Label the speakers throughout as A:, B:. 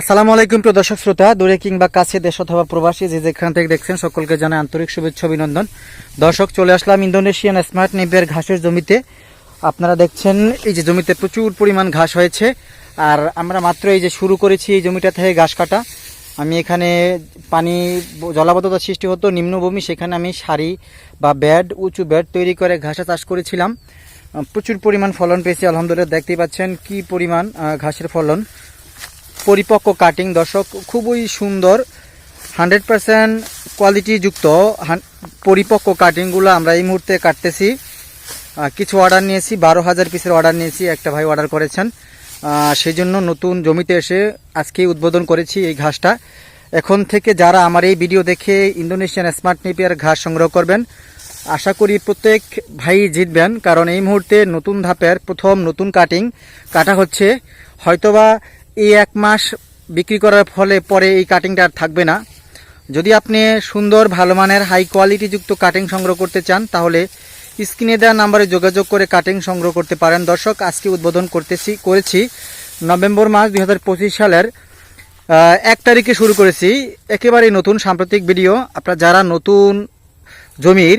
A: আসসালামু আলাইকুম প্রিয় দর্শক শ্রোতা, দূরে কিংবা কাছে দেশ অথবা প্রবাসী যে যেখান থেকে দেখছেন সকলকে জানাই আন্তরিক শুভেচ্ছা, অভিনন্দন। দর্শক, চলে আসলাম ইন্দোনেশিয়ান স্মার্ট নিপের ঘাসের জমিতে। আপনারা দেখছেন, এই যে জমিতে প্রচুর পরিমাণ ঘাস হয়েছে। আর আমরা মাত্র এই যে শুরু করেছি এই জমিটা থেকে ঘাস কাটা। আমি এখানে পানি জলাবদ্ধতা সৃষ্টি হতো, নিম্নভূমি, সেখানে আমি সারি বা ব্যাড উঁচু ব্যাড তৈরি করে ঘাসা চাষ করেছিলাম। প্রচুর পরিমাণ ফলন পেয়েছি, আলহামদুলিল্লাহ। দেখতেই পাচ্ছেন কি পরিমাণ ঘাসের ফলন। পরিপক্ক কাটিং দর্শক, খুবই সুন্দর হান্ড্রেড পার্সেন্ট কোয়ালিটিযুক্ত পরিপক্ক কাটিংগুলো আমরা এই মুহূর্তে কাটতেছি। কিছু অর্ডার নিয়েছি, বারো হাজার পিসের অর্ডার নিয়েছি, একটা ভাই অর্ডার করেছেন। সেই জন্য নতুন জমিতে এসে আজকে উদ্বোধন করেছি এই ঘাসটা। এখন থেকে যারা আমার এই ভিডিও দেখে ইন্দোনেশিয়ান স্মার্ট নেপিয়ার ঘাস সংগ্রহ করবেন, আশা করি প্রত্যেক ভাই জিতবেন, কারণ এই মুহূর্তে নতুন ধাপের প্রথম নতুন কাটিং কাটা হচ্ছে। হয়তোবা এই এক মাস বিক্রি করার ফলে পরে এই কাটিংটা আর থাকবে না। যদি আপনি সুন্দর, ভালো মানের হাই কোয়ালিটিযুক্ত কাটিং সংগ্রহ করতে চান, তাহলে স্ক্রিনে দেওয়া নাম্বারে যোগাযোগ করে কাটিং সংগ্রহ করতে পারেন। দর্শক, আজকে উদ্বোধন করতেছি, করেছি নভেম্বর মাস দু হাজার পঁচিশ সালের এক তারিখে শুরু করেছি। একেবারেই নতুন সাম্প্রতিক ভিডিও আপনারা যারা নতুন জমির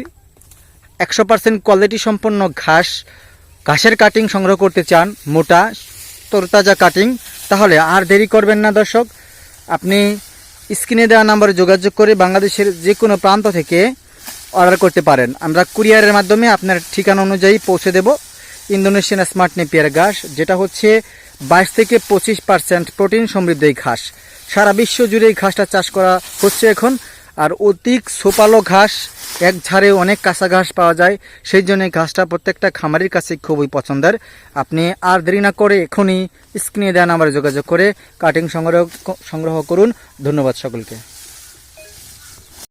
A: একশো পার্সেন্ট কোয়ালিটি সম্পন্ন ঘাস, ঘাসের কাটিং সংগ্রহ করতে চান, মোটা, তরতাজা কাটিং তাহলে আর দেরি করবেন না দর্শক। আপনি স্ক্রিনে দেওয়া নাম্বারে যোগাযোগ করে বাংলাদেশের যে কোনো প্রান্ত থেকে অর্ডার করতে পারেন। আমরা কুরিয়ারের মাধ্যমে আপনার ঠিকানা অনুযায়ী পৌঁছে দেব। ইন্দোনেশিয়ান স্মার্ট নেপিয়ার ঘাস, যেটা হচ্ছে বাইশ থেকে পঁচিশ পার্সেন্ট প্রোটিন সমৃদ্ধ এই ঘাস। সারা বিশ্ব জুড়ে এই ঘাসটা চাষ করা হচ্ছে এখন। আর অতিক সোপালো ঘাস, এক ঝাড়ে অনেক কাঁচা ঘাস পাওয়া যায়। সেই জন্য ঘাসটা প্রত্যেকটা খামারের কাছে খুবই পছন্দের। আপনি আর দেরি না করে এখনই স্ক্রিনে দেন আমার যোগাযোগ করে কাটিং সংগ্রহ সংগ্রহ করুন। ধন্যবাদ সকলকে।